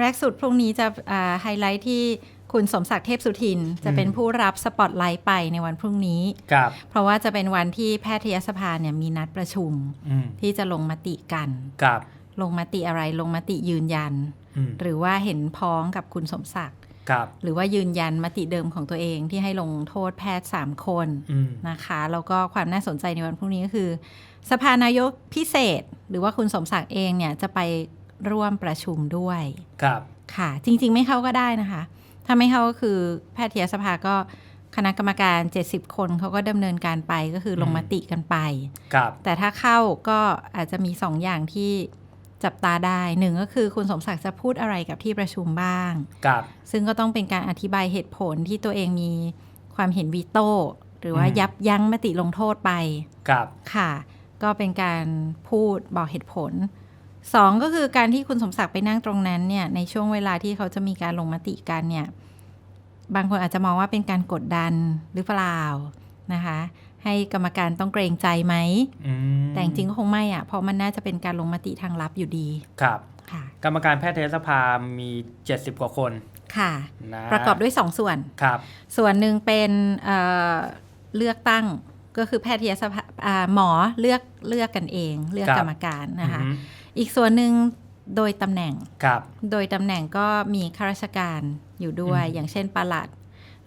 แรกสุดพรุ่งนี้จะไฮไลท์ที่คุณสมศักดิ์เทพสุทิน จะเป็นผู้รับสปอตไลท์ไปในวันพรุ่งนี้ครับเพราะว่าจะเป็นวันที่แพทยสภาเนี่ยมีนัดประชุมอืมที่จะลงมติกันครับลงมติอะไรลงมติยืนยันอืมหรือว่าเห็นพ้องกับคุณสมศักดิ์ครับหรือว่ายืนยันมติเดิมของตัวเองที่ให้ลงโทษแพทย์ 3 คนอืมนะคะแล้วก็ความน่าสนใจในวันพรุ่งนี้ก็คือ สภานายกพิเศษ หรือว่าคุณสมศักดิ์เองเนี่ยจะไป ร่วมประชุมด้วยครับค่ะ จริง ๆ ไม่เข้าก็ได้นะคะ ถ้าไม่เข้าก็คือแพทยสภาก็คณะกรรมการ 70 คนเขาก็ดำเนินการไปก็คือลงมติกันไปครับแต่ถ้าเข้าก็อาจจะมีสองอย่างที่จับตาได้หนึ่งก็คือคุณสมศักดิ์จะพูดอะไรกับที่ประชุมบ้างครับซึ่งก็ต้องเป็นการอธิบายเหตุผลที่ตัวเองมีความเห็นวีโต้หรือว่าอืมยับยั้งมติลงโทษไปครับค่ะ ก็เป็นการพูดบอกเหตุผล สองก็คือการที่คุณสมศักดิ์ไปนั่งตรงนั้นเนี่ยในช่วงเวลาที่เขาจะมีการลงมติกันเนี่ยบางคนอาจจะมองว่าเป็นการกดดันหรือเปล่านะคะ ให้กรรมการต้องเกรงใจไหมอืมแต่จริงๆก็คงไม่อะเพราะมันน่าจะเป็นการลงมติทางลับอยู่ดี ครับค่ะ กรรมการแพทยสภามี 70 กว่าคนค่ะนะประกอบด้วยสองส่วนครับ ส่วนหนึ่งเป็นเอ่อเลือกตั้งก็คือแพทยสภาอ่าหมอเลือกเลือกกันเอง เลือกครับกรรมการนะคะ อืมอีกส่วนหนึ่งโดยตำแหน่ง ครับ โดยตำแหน่งก็มีข้าราชการอยู่ด้วย อืม อย่างเช่นปลัด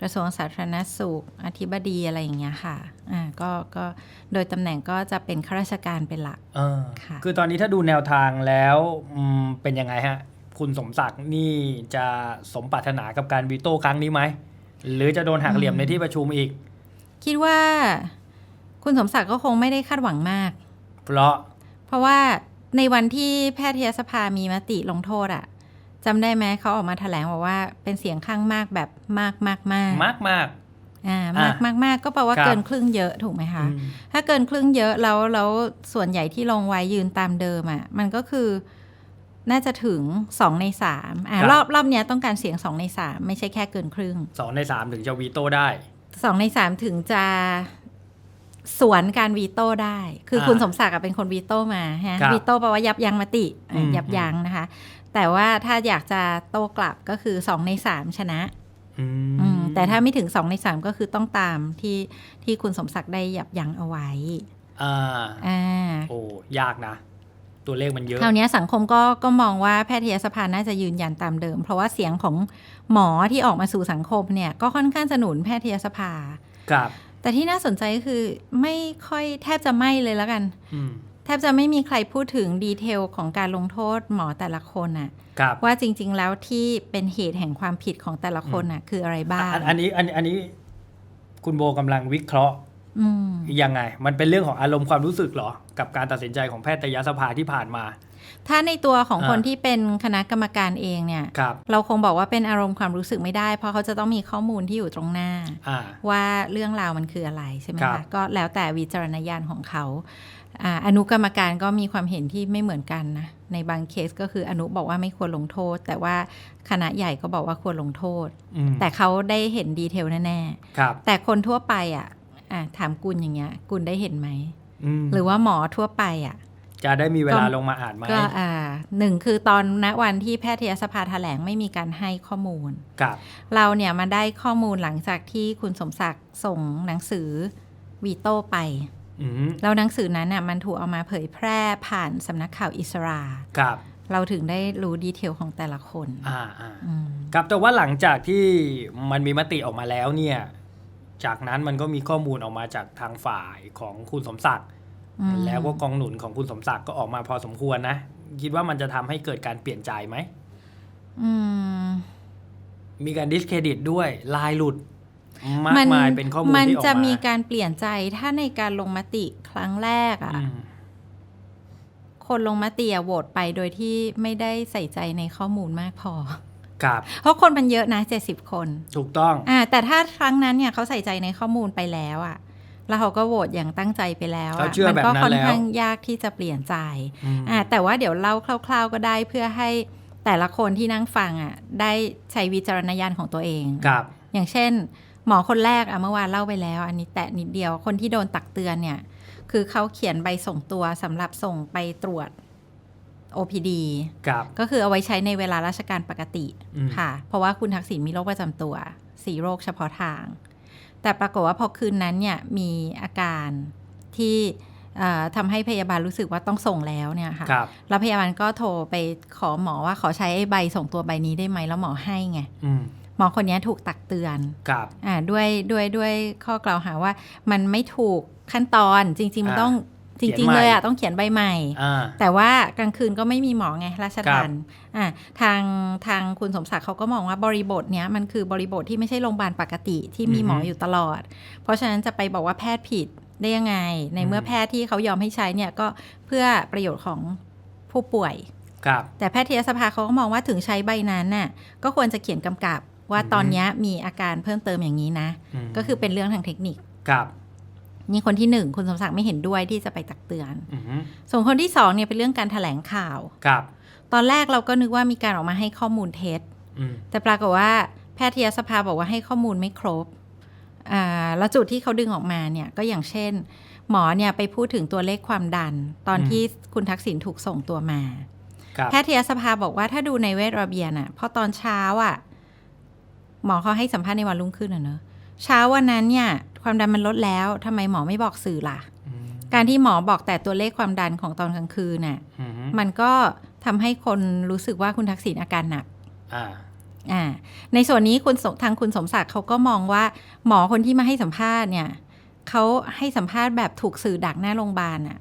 กระทรวงสาธารณสุข อธิบดีอะไรอย่างเงี้ยค่ะอ่าก็ก็โดยตำแหน่งก็จะเป็นข้าราชการเป็นหลัก เออค่ะ คือตอนนี้ถ้าดูแนวทางแล้วอืมเป็นยังไงฮะ คุณสมศักดิ์นี่จะสมปรารถนากับการวีโต้ครั้งนี้ไหม หรือจะโดนหักเหลี่ยมในที่ประชุมอีก คิดว่าคุณสมศักดิ์ก็คงไม่ได้คาดหวังมาก เพราะเพราะว่า ในวันที่แพทยสภามีมติลงโทษอะจำได้ไหมเขาออกมาแถลงบอกว่าเป็นเสียงข้างมากแบบมากมากมากมากมากอ่าอะมากมากมากก็แปลว่าครับเกินครึ่งเยอะถูกไหมๆคะอืมถ้าเกินครึ่งเยอะแล้วแล้วส่วนใหญ่ที่ลงไว้ยืนตามเดิมอะมันก็คือน่าจะถึงสองในสามอ่ารอบรอบเนี้ยต้องการเสียงสองในสามไม่ใช่แค่เกินครึ่งสองในสามถึงจะวีโต้ได้สองในสามถึงจะ สวนการวีโต้ได้ คืออ่าคุณสมศักดิ์อะเป็นคนวีโต้มาฮะครับวีโต้แปลว่ายับยั้งมติอะอืมยับยั้งนะคะ แต่ว่าถ้าอยากจะโต้กลับก็คือสองในสามชนะอือืมมแต่ถ้าไม่ถึงสองในสามก็คือต้องตามที่ที่คุณสมศักดิ์ได้ยับยั้งเอาไว้อ่าอ่าโอ้ยากนะตัวเลขมันเยอะคราวนี้สังคมก็ก็มองว่าแพทยสภาน่าจะยืนยันตามเดิม เพราะว่าเสียงของหมอที่ออกมาสู่สังคมเนี่ยก็ค่อนข้างสนุนแพทยสภา ครับ แต่ที่น่าสนใจก็คือไม่ค่อยแทบจะไม่เลยแล้วกันอืมแทบจะไม่มีใครพูดถึงดีเทลของการลงโทษหมอแต่ละคนน่ะครับว่าจริง ๆ แล้วที่เป็นเหตุแห่งความผิดของแต่ละคนน่ะคืออะไรบ้างอันอันนี้อันอันนี้คุณโบกำลังวิเคราะห์อืมยังไง มันเป็นเรื่องของอารมณ์ความรู้สึกเหรอ กับการตัดสินใจของแพทยสภาที่ผ่านมา ถ้าในตัวของอ่าคนที่เป็นคณะกรรมการเองเนี่ยครับเราคงบอกว่าเป็นอารมณ์ความรู้สึกไม่ได้ เพราะเขาจะต้องมีข้อมูลที่อยู่ตรงหน้าอ่าว่าเรื่องราวมันคืออะไรใช่ไหมครัคะบก็แล้วแต่วิจารณญาณของเขาอ่าอนุกรรมการก็มีความเห็นที่ไม่เหมือนกันนะในบางเคสก็คืออนุบอกว่าไม่ควรลงโทษ แต่ว่าคณะใหญ่ก็บอกว่าควรลงโทษอืมแต่เขาได้เห็นดีเทลแน่ครับๆแต่คนทั่วไปอะอะถามกุลอย่างเงี้ยกุลได้เห็นไหมมหรือว่าหมอทั่วไปอะ จะได้มีเวลาก็ลงมาอ่านไหมก็อ่าหนึ่งคือตอนณวันที่แพทยสภาแถลงไม่มีการให้ข้อมูลครับเราเนี่ยมาได้ข้อมูลหลังจากที่คุณสมศักดิ์ส่งหนังสือวีโต้ไปอืมแล้วหนังสือนั้นน่ะมันถูกเอามาเผยแพร่ผ่านสำนักข่าวอิสราครับเราถึงได้รู้ดีเทลของแต่ละคนอ่าอ่าอืมครับแต่ว่าหลังจากที่มันมีมติออกมาแล้วเนี่ย จากนั้นมันก็มีข้อมูลออกมาจากทางฝ่ายของคุณสมศักดิ์อืม แล้วก็กองหนุนของคุณสมศักดิ์ก็ออกมาพอสมควรนะ คิดว่ามันจะทำให้เกิดการเปลี่ยนใจไหมอืมมีการดิสเครดิตด้วยลายหลุดมากมายเป็นข้อมูลมันที่ออกจะมามีการเปลี่ยนใจถ้าในการลงมติครั้งแรกอะอืมคนลงมติอะโหวตไปโดยที่ไม่ได้ใส่ใจในข้อมูลมากพอครับเพราะคนมันเยอะนะเจ็ดสิบคน ถูกต้อง อ่า แต่ถ้าครั้งนั้นเนี่ยเขาใส่ใจในข้อมูลไปแล้วอะ แล้วเขาก็โหวตอย่างตั้งใจไปแล้วเขาอะเชื่อมัแบบก็นั้นค่อนแล้วข้างยากที่จะเปลี่ยนใจอืมอ่าแต่ว่าเดี๋ยวเล่าคร่าว ๆก็ได้เพื่อให้แต่ละคนที่นั่งฟังอะได้ใช้วิจารณญาณของตัวเองครับ อย่างเช่น หมอคนแรกอะเมื่อวานเล่าไปแล้ว อันนี้แตะนิดเดียวคนที่โดนตักเตือนเนี่ย คือเขาเขียนใบส่งตัวสำหรับส่งไปตรวจ OPD ครับก็คือเอาไว้ใช้ในเวลาราชการปกติอืมค่ะ เพราะว่าคุณทักษิณมีโรคประจำตัวสี่โรคเฉพาะทาง แต่ปรากฏว่าพอคืนนั้นเนี่ยมีอาการที่เอ่อทำให้พยาบาลรู้สึกว่าต้องส่งแล้วเนี่ยค่ะครับแล้วพยาบาลก็โทรไปขอหมอว่าขอใช้ไอ้ใบส่งตัวใบนี้ได้ไหมแล้วหมอให้ไงอืมหมอคนนี้ถูกตักเตือนครับอ่าด้วยด้วยด้วยข้อกล่าวหาว่ามันไม่ถูกขั้นตอนจริง ๆ มันอ่าต้อง จเขียนริงใหม่ๆเลยอะต้องเขียนใบใหม่อ่าแต่ว่ากลางคืนก็ไม่มีหมอไงราชครัทับนอ่าทางทางคุณสมศักดิ์เขาก็มองว่าบริบทเนี้ยมันคือบริบทที่ไม่ใช่โรงพยาบาลปกติที่มีหมออยู่ตลอด เพราะฉะนั้นจะไปบอกว่าแพทย์ผิดได้ยังไง ในเมื่อแพทย์ที่เขายอมให้ใช้เนี่ยก็เพื่อประโยชน์ของผู้ป่วยครับแต่แพทยสภาเขาก็มองว่าถึงใช้ใบนั้นน่ะก็ควรจะเขียนกำกับว่าอืมตอนเนี้ยมีอาการเพิ่มเติมอย่างนี้นะมก็คือเป็นเรื่องทางเทคนิคครับ นี่คนที่หนึ่งคุณสมศักดิ์ไม่เห็นด้วยที่จะไปตักเตือนอืมส่วนคนที่สองเนี่ยเป็นเรื่องการถแถลงข่าวครับ ตอนแรกเราก็นึกว่ามีการออกมาให้ข้อมูลเท็จอืมแต่ปรากฏว่าแพทยสภาบอกว่าให้ข้อมูลไม่ครบอ่าแล้วจุดที่เขาดึงออกมาเนี่ยก็อย่างเช่น หมอเนี่ยไปพูดถึงตัวเลขความดัน ตอนที่คุณทักษิณถูกส่งตัวมาครับแพทยสภาบอกว่าถ้าดูในเวทระเบียนอะพอตอนเช้าอะหมอเขาให้สัมภาษณ์ในวันรุ่งขึ้นอะเนอะเช้าวันนั้นเนี่ย ความดันมันลดแล้วทำไมหมอไม่บอกสื่อล่ะอืมการที่หมอบอกแต่ตัวเลขความดันของตอนกลางคืนน่ะอืมมันก็ทำให้คนรู้สึกว่าคุณทักษิณอาการหนักอ่าอ่าในส่วนนี้คุณสมทางคุณสมศักดิ์เขาก็มองว่า หมอคนที่มาให้สัมภาษณ์เนี่ยเขาให้สัมภาษณ์แบบถูกสื่อดักหน้าโรงพยาบาลอะ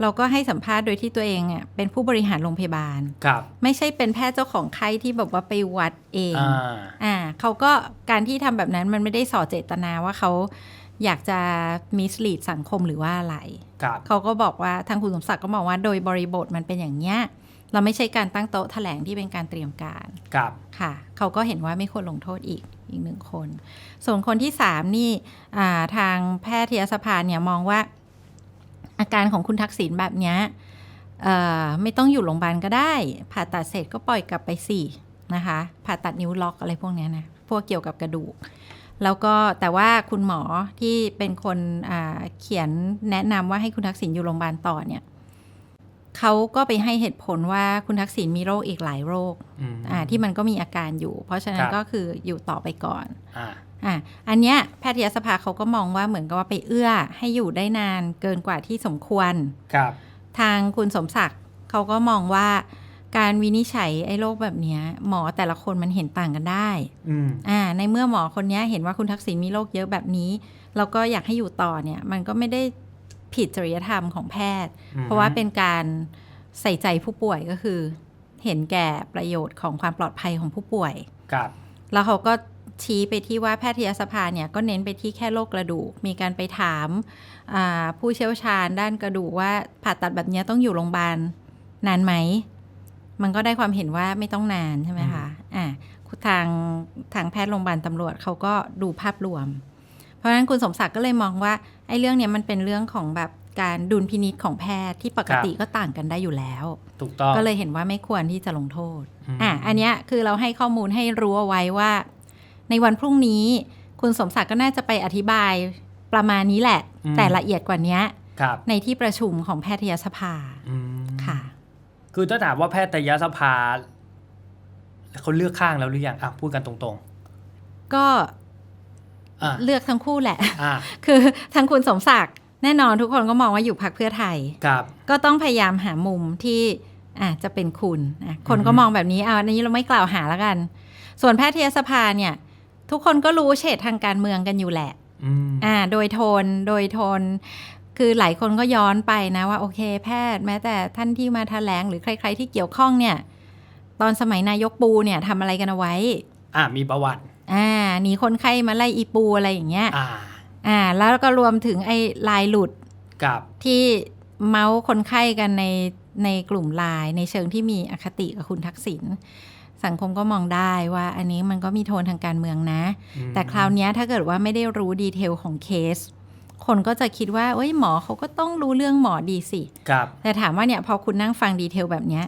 เราก็ให้สัมภาษณ์โดยที่ตัวเองอะเป็นผู้บริหารโรงพยาบาลครับไม่ใช่เป็นแพทย์เจ้าของไข้ที่แบบว่าไปวัดเองอ่าอ่าเขาก็การที่ทำแบบนั้นมันไม่ได้ส่อเจตนาว่าเขา อยากจะมิสลีดสังคมหรือว่าอะไรครับเขาก็บอกว่าทางคุณสมศักดิ์ก็บอกว่าโดยบริบทมันเป็นอย่างเนี้ยเราไม่ใช่การตั้งโต๊ะแถลงที่เป็นการเตรียมการครับค่ะ เขาก็เห็นว่าไม่ควรลงโทษอีกอีกหนึ่งคน ส่วนคนที่สามนี่อ่าทางแพทยสภาเนี่ยมองว่า อาการของคุณทักษิณแบบเนี้ยเอ่อไม่ต้องอยู่โรงพยาบาลก็ได้ ผ่าตัดเสร็จก็ปล่อยกลับไปสี่นะคะ ผ่าตัดนิ้วล็อกอะไรพวกเนี้ยนะ พวกเกี่ยวกับกระดูก แล้วก็แต่ว่าคุณหมอที่เป็นคนอ่าเขียนแนะนำว่าให้คุณทักษิณอยู่โรงพยาบาลต่อเนี่ยเขาก็ไปให้เหตุผลว่าคุณทักษิณมีโรคอีกหลายโรคอืมอ่าที่มันก็มีอาการอยู่ เพราะฉะนั้คนรับก็คืออยู่ต่อไปก่อนอ่าอะอันเนี้ยแพทยสภาเขาก็มองว่าเหมือนกับว่าไปเอื้อให้อยู่ได้นานเกินกว่าที่สมควรครับ ทางคุณสมศักดิ์เขาก็มองว่า การวินิจฉัยไอ้โรคแบบเนี้ย หมอแต่ละคนมันเห็นต่างกันได้อืมอ่า ในเมื่อหมอคนเนี้ยเห็นว่าคุณทักษิณมีโรคเยอะแบบนี้ แล้วก็อยากให้อยู่ต่อเนี่ย มันก็ไม่ได้ผิดจริยธรรมของแพทย์อืมเพราะว่าเป็นการใส่ใจผู้ป่วยก็คือ เห็นแก่ประโยชน์ของความปลอดภัยของผู้ป่วยครับแล้วเขาก็ชี้ไปที่ว่าแพทยสภาเนี่ยก็เน้นไปที่แค่โรคกระดูก มีการไปถามอ่าผู้เชี่ยวชาญด้านกระดูกว่าผ่าตัดแบบเนี้ยต้องอยู่โรงพยาบาลนานไหม มันก็ได้ความเห็นว่าไม่ต้องนานใช่ไหมคะอ่าทางทางแพทย์โรงพยาบาลตำรวจเขาก็ดูภาพรวม เพราะฉะนั้นคุณสมศักดิ์ก็เลยมองว่าไอ้เรื่องเนี้ยมันเป็นเรื่องของแบบการดุลพินิษของแพทย์ที่ปกติก็ต่างกันได้อยู่แล้ว ถูกต้อง ก็เลยเห็นว่าไม่ควรที่จะลงโทษอืมอะ อันเนี้ยคือเราให้ข้อมูลให้รู้เอาไว้ว่า ในวันพรุ่งนี้คุณสมศักดิ์ก็น่าจะไปอธิบายประมาณนี้แหละ แต่ละเอียดกว่านี้ครับในที่ประชุมของแพทยสภาอืม ค่ะคือถ้าถามว่าแพทยสภาเขาเลือกข้างแล้วหรือยังอะพูดกันตรงก็ๆอ่าเลือกทั้งคู่แหละอ่าคือทางคุณสมศักดิ์แน่นอนทุกคนก็มองว่าอยู่พักเพื่อไทยครับก็ต้องพยายามหามุมที่อะจะเป็นคุณอะคนก็อือฮึมองแบบนี้เอาอันนี้เราไม่กล่าวหาแล้วกัน ส่วนแพทยสภาเนี่ย ทุกคนก็รู้เฉดทางการเมืองกันอยู่แหละอืมอ่า โดยโทนโดยโทน คือหลายคนก็ย้อนไปนะว่าโอเคแพทย์แม้แต่ท่านที่มาแถลงหรือใคร ๆ ที่เกี่ยวข้องเนี่ย ตอนสมัยนายกปูเนี่ยทำอะไรกันเอาไว้ อ่ามีประวัติ อ่าหนีคนไข้มาไล่อีปูอะไรอย่างเงี้ยอ่า อ่า แล้วก็รวมถึงไอ้ลายหลุดกับที่เมาส์คนไข้กันในในกลุ่มไลน์ในเชิงที่มีอคติกับคุณทักษิณสังคมก็มองได้ว่าอันนี้มันก็มีโทนทางการเมืองนะอืมแต่คราวเนี้ยถ้าเกิดว่าไม่ได้รู้ดีเทลของเคส คนก็จะคิดว่าเอ้ยหมอเขาก็ต้องรู้เรื่องหมอดีสิกับแต่ถามว่าเนี่ยพอคุณนั่งฟังดีเทลแบบเนี้ย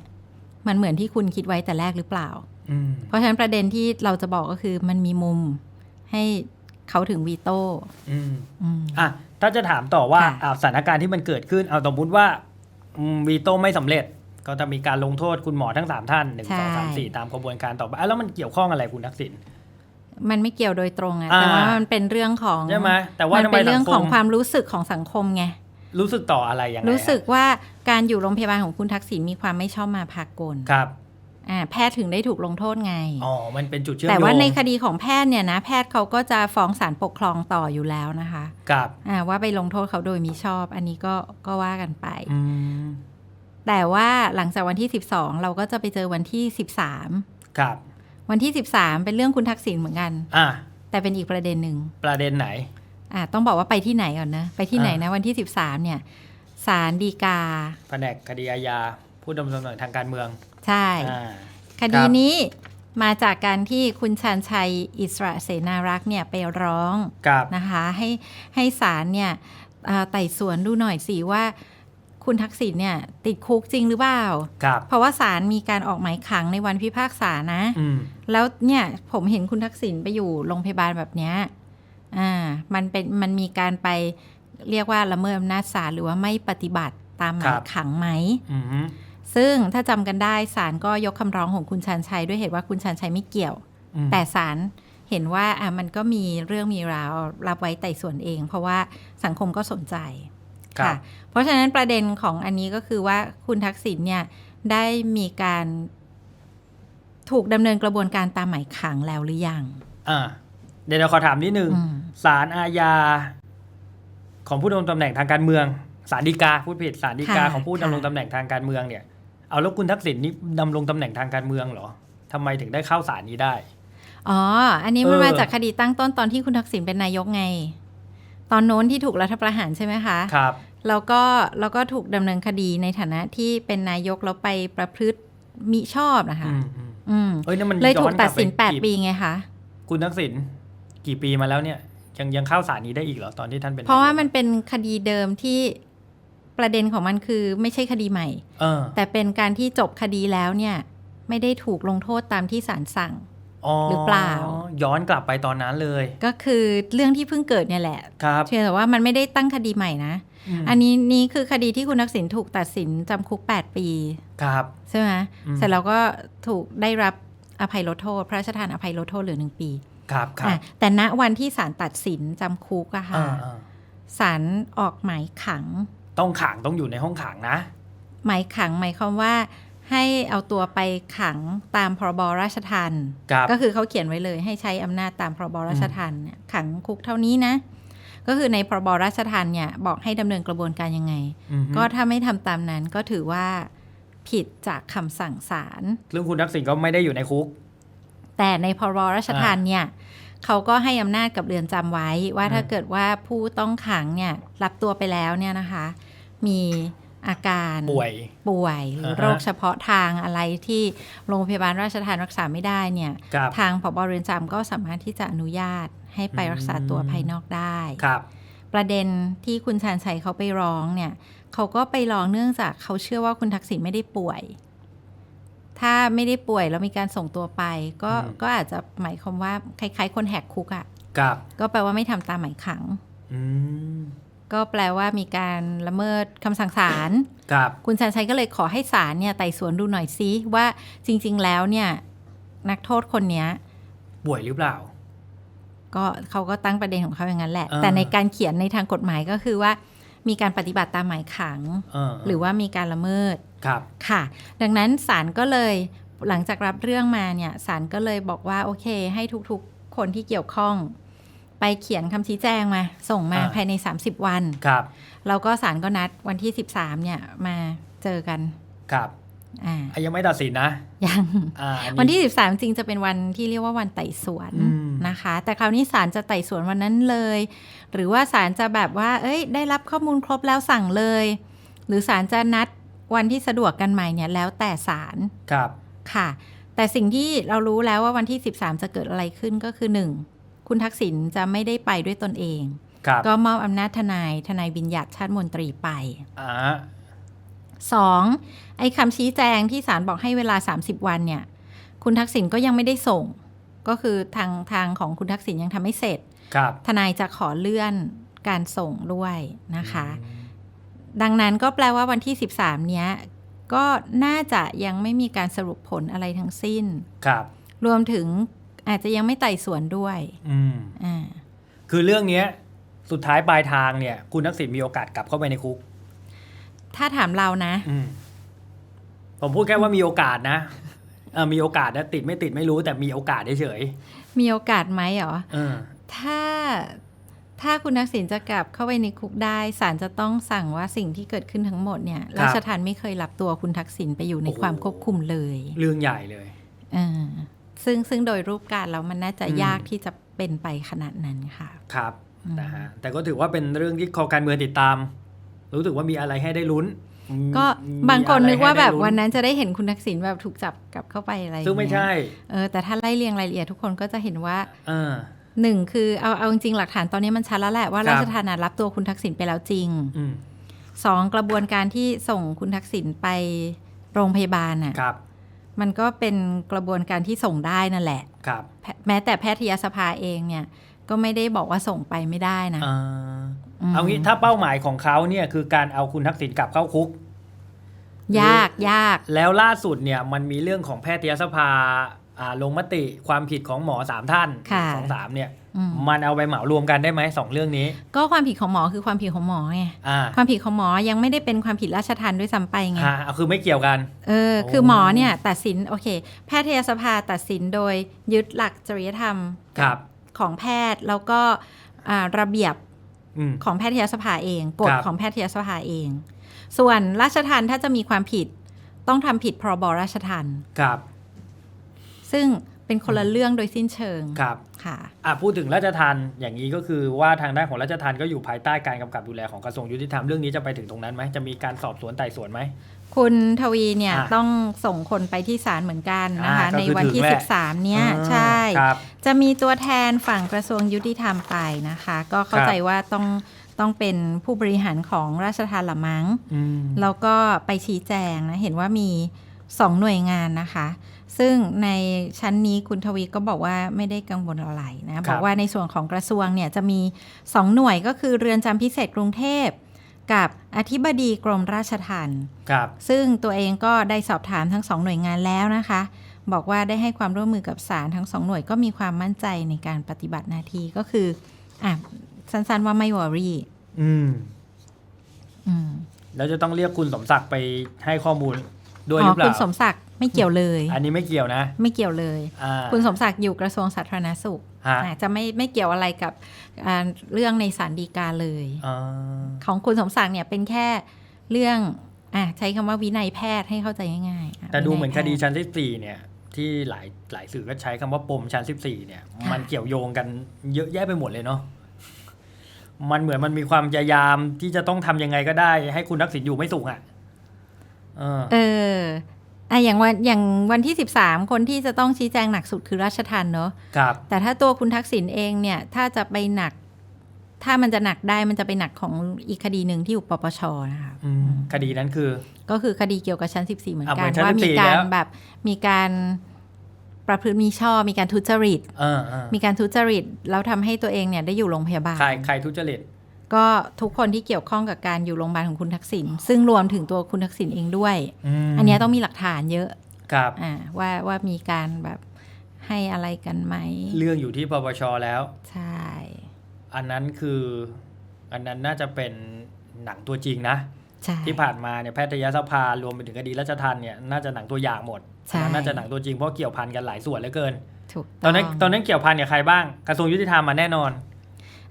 มันเหมือนที่คุณคิดไว้แต่แรกหรือเปล่าอืมเพราะฉะนั้นประเด็นที่เราจะบอกก็คือมันมีมุมให้เขาถึงวีโต้อืมอืมอะถ้าจะถามต่อว่าค่ะอ่าสถานการณ์ที่มันเกิดขึ้น เอาสมมติว่าอืมวีโต้ไม่สำเร็จ ก็จะมีการลงโทษคุณหมอทั้งสามท่านหนึ่งใช่สองสามสี่ตามกระบวนการต่อไปอะแล้วมันเกี่ยวข้องอะไรคุณทักษิณ มันไม่เกี่ยวโดยตรงอะอ่าแต่ว่ามันเป็นเรื่องของใช่ไหมแต่ว่าทำไมเป็นสัเรื่องงคของมความรู้สึกของสังคมไงรู้สึกต่ออะไรยังไงรู้สึกอะว่าการอยู่โรงพยาบาลของคุณทักษิณมีความไม่ชอบมาพากลครับอ่าแพทย์ถึงได้ถูกลงโทษไงอ๋อมันเป็นจุดเชื่อมแต่โยงว่าในคดีของแพทย์เนี่ยนะแพทย์เขาก็จะฟ้องศาลปกครองต่ออยู่แล้วนะคะครับอ่าว่าไปลงโทษเขาโดยมิชอบ อันนี้ก็ก็ว่ากันไปอืมแต่ว่าหลังจากวันที่ 12 เราก็จะไปเจอวันที่ 13 ครับ วันที่ 13 เป็นเรื่องคุณทักษิณเหมือนกัน อะแต่เป็นอีกประเด็นหนึ่ง ประเด็นไหน อ่า ต้องบอกว่าไปที่ไหนก่อนนะ ไปที่ไหนอ่านนะ วันที่ 13 เนี่ยศาลฎีกา แผนกคดีอาญา ผู้ดำรงตำแหน่งทางการเมือง ใช่อ่าคดีนี้มาจากการที่คุณชาญชัยอิสระเสนารักษ์เนี่ยไปร้องกับนะคะ ให้ให้ศาลเนี่ยอ่าไต่สวนดูหน่อยสิว่า คุณทักษิณเนี่ย ติดคุกจริงหรือเปล่ากับ เพราะว่าศาลมีการออกหมายขังในวันพิพากษานะ อืม แล้วเนี่ยผมเห็นคุณทักษิณไปอยู่โรงพยาบาลแบบเนี้ยอ่า มันเป็นมันมีการไปเรียกว่าละเมิดอำนาจศาลหรือว่าไม่ปฏิบัติตามหมายขังไหม อืมฮึซึ่งถ้าจำกันได้ศาลก็ยกคำร้องของคุณชันชัยด้วยเหตุว่าคุณชันชัยไม่เกี่ยว อืมแต่ศาลเห็นว่าอะมันก็มีเรื่องมีราวรับไว้ไต่สวนเอง เพราะว่าสังคมก็สนใจ ครับค่ะ เพราะฉะนั้นประเด็นของอันนี้ก็คือว่าคุณทักษิณเนี่ยได้มีการถูกดำเนินกระบวนการตามหมายขังแล้วหรือยัง อ่า เดี๋ยวเราขอถามนิดนึงอืมศาลอาญา ของผู้ดำรงตำแหน่งทางการเมืองศาลฎีกาพูดผิดศาลฎีกาค่ะของผู้ค่ะดำรงตำแหน่งทางการเมืองเนี่ย เอาแล้วคุณทักษิณนี่ดำรงตำแหน่งทางการเมืองเหรอทำไมถึงได้เข้าศาลนี้ได้ อ๋อ อันนี้มันเออมาจากคดีตั้งต้นตอนที่คุณทักษิณเป็นนายกไง ตอนโน้นที่ถูกรัฐประหารใช่ไหมคะครับแล้วก็แล้วก็ถูกดำเนินคดีในฐานะที่เป็นนายกแล้วไปประพฤติมิชอบนะคะอืมอืมอืมเอ้ยนั่นมันเลยถูอกนตัดสินกลับ8ปีไงคะคุณทักษิณกี่ปีมาแล้วเนี่ย ยังยังเข้าศาลนี้ได้อีกเหรอตอนที่ท่านเป็น เพราะว่ายกมันเป็นคดีเดิมที่ประเด็นของมันคือไม่ใช่คดีใหม่เออแต่เป็นการที่จบคดีแล้วเนี่ย ไม่ได้ถูกลงโทษตามที่ศาลสั่ง หรือเปล่า ย้อนกลับไปตอนนั้นเลย ก็คือเรื่องที่เพิ่งเกิดเนี่ยแหละครับเพียงแต่ว่ามันไม่ได้ตั้งคดีใหม่นะมอันนี้นี่คือคดีที่คุณทักษิณถูกตัดสินจำคุก 8 ปีครับใช่ไหมอืมเสร็จแล้วก็ถูกได้รับอภัยลดโทษ พระราชทานอภัยลดโทษเหลือหนึ่งปีครับครัอะบแต่ณวันที่ศาลตัดสินจำคุกอะค่ะอ่าอ่าศาลออกหมายขัง ต้องขังต้องอยู่ในห้องขังนะ หมายขังหมายความว่า ให้เอาตัวไปขังตามพรบราชทัณฑ์ครับก็คือเขาเขียนไว้เลย ให้ใช้อำนาจตามพรบราชทัณฑ์เนี่ยขังคุกเท่านี้นะ ก็คือในพรบราชทัณฑ์เนี่ยบอกให้ดำเนินกระบวนการยังไงอือฮึก็ถ้าไม่ทำตามนั้นก็ถือว่าผิดจากคำสั่งศาลเรื่องคุณทักษิณก็ไม่ได้อยู่ในคุก แต่ในพรบราชทัณฑ์เนี่ยเขาก็ให้อำนาจกับเรือนจำไว้ว่าอืมถ้าเกิดว่าผู้ต้องขังเนี่ยรับตัวไปแล้วเนี่ยนะคะ มี อาการป่วยป่วยหรืออ่าฮะโรคเฉพาะทางอะไรที่โรงพยาบาลราชทัณฑ์รักษาไม่ได้เนี่ยครับทางผบเรือนจำก็สามารถที่จะอนุญาตให้ไปรักษาตัวอืมภายนอกได้ครับ ประเด็นที่คุณชาญชัยเขาไปร้องเนี่ยเขาก็ไปร้องเนื่องจากเขาเชื่อว่าคุณทักษิณไม่ได้ป่วย ถ้าไม่ได้ป่วยแล้วมีการส่งตัวไป ก็อืมก็อาจจะหมายความว่าคล้ายๆ คนแหกคุกอะ่ะครับก็แปลว่าไม่ทำตามหมายขังอืม ก็แปลว่ามีการละเมิดคำสั่งศาลครับ คุณชันชัยก็เลยขอให้ศาลเนี่ยไต่สวนดูหน่อยซิว่าจริง ๆ แล้วเนี่ยนักโทษคนเนี้ยป่วยหรือเปล่า ก็เขาก็ตั้งประเด็นของเขาอย่างนั้นแหละอ่าแต่ในการเขียนในทางกฎหมายก็คือว่ามีการปฏิบัติตามหมายขังเออหรือว่ามีการละเมิดครับค่ะ ดังนั้นศาลก็เลยหลังจากรับเรื่องมาเนี่ยศาลก็เลยบอกว่าโอเค ให้ทุกๆ คนที่เกี่ยวข้อง ไปเขียนคำชี้แจงมา ส่งมาอ่าภายใน 30 วัน ครับแล้วก็ศาลก็นัดวันที่ 13 เนี่ยมาเจอกัน ครับอ่าอะยังไม่ตัดสินนะยังอ่าอัวันที่ 13 จริงจะเป็นวันที่เรียกว่าวันไต่สวนอืมนะคะ แต่คราวนี้ศาลจะไต่สวนวันนั้นเลย หรือว่าศาลจะแบบว่า เอ้ย ได้รับข้อมูลครบแล้วสั่งเลย หรือศาลจะนัดวันที่สะดวกกันใหม่เนี่ยแล้วแต่ศาลครับ ค่ะ แต่สิ่งที่เรารู้แล้วว่าวันที่ 13 จะเกิดอะไรขึ้นก็คือ 1. คุณทักษิณจะไม่ได้ไปด้วยตนเองครับก็มอบอำนาจทนายทนายบิญญัติชาติมนตรีไปอ่า 2. ไอ้คำชี้แจงที่ศาลบอกให้เวลา 30 วันเนี่ย คุณทักษิณก็ยังไม่ได้ส่ง ก็คือทางทางของคุณทักษิณยังทำไม่เสร็จครับทนายจะขอเลื่อนการส่งด้วยนะคะ ดังนั้นก็แปลว่าวันที่ 13 เนี้ย ก็น่าจะยังไม่มีการสรุปผลอะไรทั้งสิ้น ครับ รวมถึง อาจจะยังไม่ไต่สวนด้วยอืมอ่าคือเรื่องเนี้ยสุดท้ายปลายทางเนี่ย คุณทักษิณมีโอกาสกลับเข้าไปในคุก ถ้าถามเรานะ อืมผมพูดแค่ว่ามีโอกาสนะเออมีโอกาสนะติดไม่ติดไม่รู้แต่มีโอกาสเฉยมีโอกาสไหมเหรอ ๆเออ ถ้าถ้าคุณทักษิณจะกลับเข้าไปในคุกได้ศาลจะต้องสั่งว่าสิ่งที่เกิดขึ้นทั้งหมดเนี่ยครับราชทันไม่เคยรับตัวคุณทักษิณไปอยู่ในโอ้โห ความควบคุมเลยเรื่องใหญ่เลย เออ ซึ่งซึ่งโดยรูปการแล้วมันน่าจะอืมยากที่จะเป็นไปขนาดนั้นค่ะ ครับอืมนะฮะแต่ก็ถือว่าเป็นเรื่องที่คอการเมืองติดตาม รู้สึกว่ามีอะไรให้ได้ลุ้น ก็มีบางคนนึกว่าแบบอะไรให้ได้วันนั้นจะได้เห็นคุณทักษิณแบบถูกจับกลับเข้าไปอะไรอย่างซึ่งไม่เงี้ยใช่เออแต่ถ้าไล่เรียงรายละเอียดทุกคนก็จะเห็นว่าเออหนึ่งคือเอาเอาจริงๆหลักฐานตอนนี้มันชัดแล้วแหละว่าครับราชทานรับตัวคุณทักษิณไปแล้วจริงอืมสองกระบวนการที่ส่งคุณทักษิณไปโรงพยาบาลน่ะครับ มันก็เป็นกระบวนการที่ส่งได้นั่นแหละ ครับแพแม้แต่แพทยสภาเองเนี่ย ก็ไม่ได้บอกว่าส่งไปไม่ได้นะเอ่อมเอางี้ถ้าเป้าหมายของเขาเนี่ยคือการเอาคุณทักษิณกลับเข้าคุก ยากยาก แล้วล่าสุดเนี่ยมันมีเรื่องของแพทยสภาอ่าลงมติความผิดของหมอสามท่านค่ะสองสามเนี่ยอื มมันเอาไปเหมารวมกันได้ไหมสองเรื่องนี้ ก็ความผิดของหมอคือความผิดของหมอไงอ่าความผิดของหมอยังไม่ได้เป็นความผิดราชทันด้วยซ้ำไปไงฮะเอาคือไม่เกี่ยวกัน เออโอ้คือหมอเนี่ยตัดสินโอเค แพทยสภาตัดสินโดยยึดหลักจริยธรรมครับของแพทย์แล้วก็อ่าระเบียบอืมของแพทยสภาเองกฎครับของแพทยสภาเอง ส่วนราชทันถ้าจะมีความผิดต้องทำผิดพรบราชทันครับ ซึ่ง เป็นคนละเรื่องโดยสิ้นเชิงครับค่ะอะพูดถึงราชทันอย่างนี้ก็คือว่าทางด้านของราชทันก็อยู่ภายใต้การกำกับดูแลของกระทรวงยุติธรรมเรื่องนี้จะไปถึงตรงนั้นไหมจะมีการสอบสวนไต่สวนไหมคุณทวีเนี่ยอะต้องนะคะคนไปที่ศาลเหมือนกันนะคะอ่าก็คือในวันที่ถึงแหละ13 เนี่ยอ่าใช่ครับจะมีตัวแทนฝั่งกระทรวงยุติธรรมไปนะคะ ก็เข้าครับใจว่าต้องต้องเป็นผู้บริหารของราชทานละมั้งอืมแล้วก็ไปชี้แจงนะเห็นว่ามีสองหน่วยงานนะคะ ซึ่งในชั้นนี้คุณทวีก็บอกว่าไม่ได้กังวลอะไรนะ บอกว่าในส่วนของกระทรวงเนี่ยจะมีสองหน่วยก็คือเรือนจำพิเศษกรุงเทพกับอธิบดีกรมราชทัณฑ์ครับซึ่งตัวเองก็ได้สอบถามทั้งสองหน่วยงานแล้วนะคะ บอกว่าได้ให้ความร่วมมือกับศาลทั้งสองหน่วยก็มีความมั่นใจในการปฏิบัติหน้าที่ก็คืออะสั้นๆว่าไม่วอรี่ อืม อืม แล้วจะต้องเรียกคุณสมศักดิ์ไปให้ข้อมูลด้วยหอ๋รืออเปคุล่าณสมศักดิ์ ไม่เกี่ยวเลย อันนี้ไม่เกี่ยวนะ ไม่เกี่ยวเลยอ่าคุณสมศักดิ์อยู่กระทรวงสาธารณสุขฮะอะจะไม่ไม่เกี่ยวอะไรกับอ่าเรื่องในศาลฎีกาเลยอ่าของคุณสมศักดิ์เนี่ยเป็นแค่เรื่องอะใช้คำว่าวินัยแพทย์ให้เข้าใจง่ายๆอะแต่ดูวิยเหมือนแพคทย์ดีชั้นที่สี่เนี่ยที่หลายหลายสื่อก็ใช้คำว่าปมชั้นสิบสี่เนี่ยค่ะมันเกี่ยวโยงกันเยอะแยะไปหมดเลยเนาะมันเหมือนมันมีความพยายามที่จะต้องทำยังไงก็ได้ ให้คุณทักษิณอยู่ไม่สุขอะเออเออ อะอย่างวันอย่างวันที่ 13 คนที่จะต้องชี้แจงหนักสุดคือราชทันเนอะครับ แต่ถ้าตัวคุณทักษิณเองเนี่ย ถ้าจะไปหนัก ถ้ามันจะหนักได้มันจะไปหนักของอีกคดีหนึ่งที่อยู่ปปชนะคะอืมคดีนั้นคือ ก็คือคดีเกี่ยวกับชั้น 14 เหมือนอะกัเหมืนอนชั้นว่ามี14การแล้วแบบมีการประพฤติมีชอบมีการทุจริตเออเออมีการทุจริตแล้วทำให้ตัวเองเนี่ยได้อยู่โรงพยาบาลใครใครทุจริต ก็ทุกคนที่เกี่ยวข้องกับการอยู่โรงพยาบาลของคุณทักษิณซึ่งรวมถึงตัวคุณทักษิณเองด้วยมอันเนี้ยต้องมีหลักฐานเยอะครับอ่าว่าว่ามีการแบบให้อะไรกันไหม เรื่องอยู่ที่ปปชแล้ว ใช่ อันนั้นคือ อันนั้นน่าจะเป็นหนังตัวจริงนะใช่ที่ผ่านมาเนี่ยแพทยสภารวมไปถึงคดีราชทันเนี่ยน่าจะหนังตัวอย่างหมดใช่อันนั้นน่าจะหนังตัวจริงเพราะเกี่ยวพันกันหลายส่วนเหลือเกินถูกตอนนั้นตอนนั้นเกี่ยวพันกับใครบ้าง กระทรวงยุติธรรมมาแน่นอน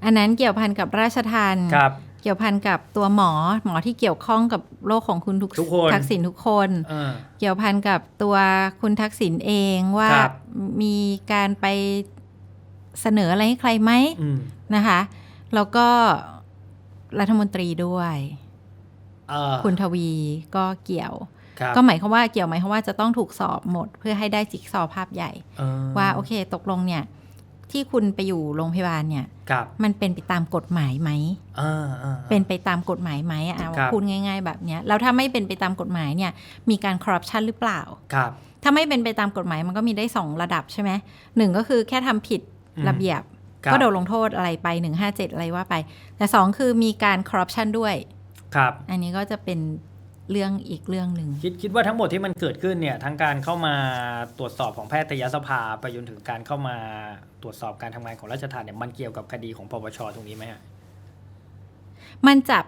อันนั้นเกี่ยวพันกับราชทันครับ เกี่ยวพันกับตัวหมอหมอที่เกี่ยวข้องกับโรคของคุณทุกทุกคนทักษิณทุกคนเออเกี่ยวพันกับตัวคุณทักษิณเองว่าครับมีการไปเสนออะไรให้ใครไหมอืมนะคะ แล้วก็รัฐมนตรีด้วยเออคุณทวีก็เกี่ยวครับก็หมายความว่าเกี่ยวหมายความว่าจะต้องถูกสอบหมด เพื่อให้ได้จิ๊กซอว์ภาพใหญ่เออว่าโอเค ตกลงเนี่ย ที่คุณไปอยู่โรงพยาบาลเนี่ยครับมันเป็นไปตามกฎหมายไหมเออเออเป็นไปตามกฎหมายไหมอะครับพูดง่าย ๆ แบบเนี้ยแล้วถ้าไม่เป็นไปตามกฎหมายเนี่ย มีการคอร์รัปชันหรือเปล่าครับถ้าไม่เป็นไปตามกฎหมายมันก็มีได้สองระดับใช่ไหมหนึ่งก็คือแค่ทำผิดอืมระเบียบครับก็โดนลงโทษอะไรไปหนึ่งห้าเจ็ดอะไรว่าไป แต่สองคือมีการคอร์รัปชันด้วยครับ อันนี้ก็จะเป็น เรื่องอีกเรื่องหนึ่งคิดคิดว่าทั้งหมดที่มันเกิดขึ้นเนี่ยทั้งการเข้ามาตรวจสอบของแพทยสภาไปจนถึงการเข้ามาตรวจสอบการทำงานของราชทัณฑ์เนี่ยมันเกี่ยวกับคดีของปปชตรงนี้ไหมฮะมันจับ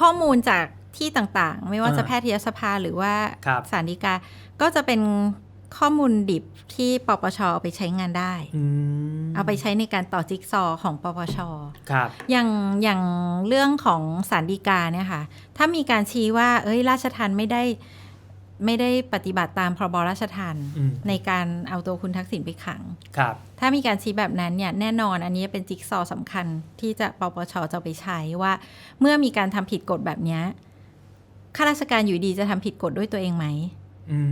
ข้อมูลจากที่ต่างๆ ไม่ว่าอ่าจะแพทยสภาหรือว่าครับศาลฎีกาก็จะเป็น ข้อมูลดิบที่ปปชเอาไปใช้งานได้อืมเอาไปใช้ในการต่อจิ๊กซอว์ของปปชครับอย่างอย่างเรื่องของสารดีกาเนี่ยค่ะ ถ้ามีการชี้ว่า เอ้ย ราชทันไม่ได้ไม่ได้ปฏิบัติตามพรบราชทันอืมในการเอาตัวคุณทักษิณไปขัง ครับ ถ้ามีการชี้แบบนั้นเนี่ยแน่นอนอันนี้เป็นจิ๊กซอว์สำคัญที่จะปปชจะเอาไปใช้ว่า เมื่อมีการทำผิดกฎแบบเนี้ยข้าราชการอยู่ดีจะทำผิดกฎด้วยตัวเองไหมม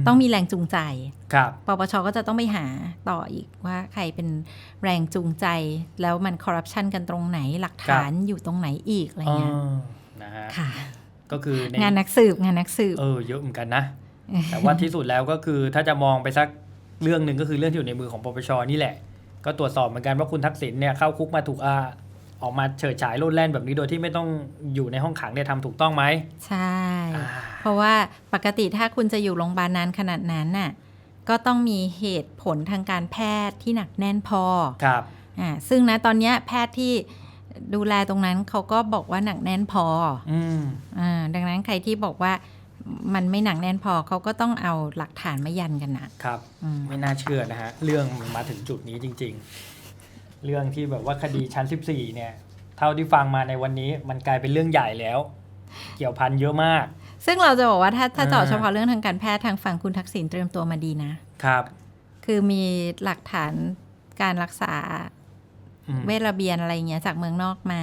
ต้องมีแรงจูงใจ ครับปปชก็จะต้องไปหาต่ออีกว่าใครเป็นแรงจูงใจ แล้วมันคอร์รัปชันกันตรงไหนหลักฐานอยู่ตรงไหนอีกอะไรเงี้ยอ๋อนะฮะค่ะ ก็คือในงานนักสืบงานนักสืบเออเยอะเหมือนกันนะ แต่ว่าที่สุดแล้วก็คือถ้าจะมองไปสักเรื่องหนึ่งก็คือเรื่องที่อยู่ในมือของปปชนี่แหละ ก็ตรวจสอบเหมือนกันว่าคุณทักษิณเนี่ยเข้าคุกมาถูกอา ออกมาเฉิดฉายโลดแล่นแบบนี้โดยที่ไม่ต้องอยู่ในห้องขังเนี่ยทำถูกต้องไหมใช่อ่าเพราะว่าปกติถ้าคุณจะอยู่โรงพยาบาลนานขนาดนั้นน่ะก็ต้องมีเหตุผลทางการแพทย์ที่หนักแน่นพอครับอ่าซึ่งนะตอนเนี้ยแพทย์ที่ดูแลตรงนั้นเขาก็บอกว่าหนักแน่นพออืมอ่าดังนั้นใครที่บอกว่ามันไม่หนักแน่นพอเขาก็ต้องเอาหลักฐานมายันกันนะครับอืมไม่น่าเชื่อนะฮะ เรื่องมันมาถึงจุดนี้จริง ๆ เรื่องที่แบบว่าคดีชั้น 14 เนี่ย เท่าที่ฟังมาในวันนี้มันกลายเป็นเรื่องใหญ่แล้ว เกี่ยวพันเยอะมาก ซึ่งเราจะบอกว่าถ้าถ้าเจาะอ่าเฉพาะเรื่องทางการแพทย์ทางฝั่งคุณทักษิณเตรียมตัวมาดีนะครับ คือมีหลักฐานการรักษาอืมเวชระเบียนอะไรเงี้ยจากเมืองนอกมา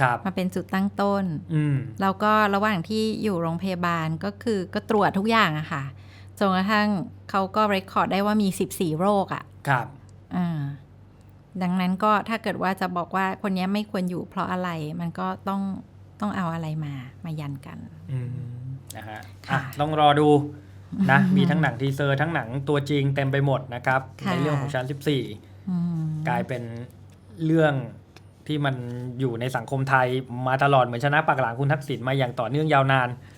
ครับมาเป็นจุดตั้งต้นอืมแล้วก็ระหว่างที่อยู่โรงพยาบาลก็คือก็ตรวจทุกอย่างอะค่ะจนกระทั่งเขาก็เรคคอร์ดได้ว่ามี 14 โรคอะครับอ่า ดังนั้นก็ถ้าเกิดว่าจะบอกว่าคนนี้ไม่ควรอยู่เพราะอะไรมันก็ต้องต้องเอาอะไรมามายันกันอืมนะฮะค่ะอะต้องรอดูนะ มีทั้งหนังทีเซอร์ทั้งหนังตัวจริงเต็มไปหมดนะครับค่ะในเรื่องของชั้นอืม14 กลายเป็นเรื่องที่มันอยู่ในสังคมไทยมาตลอดเหมือนชนะปากหลังคุณทักษิณมาอย่างต่อเนื่องยาวนาน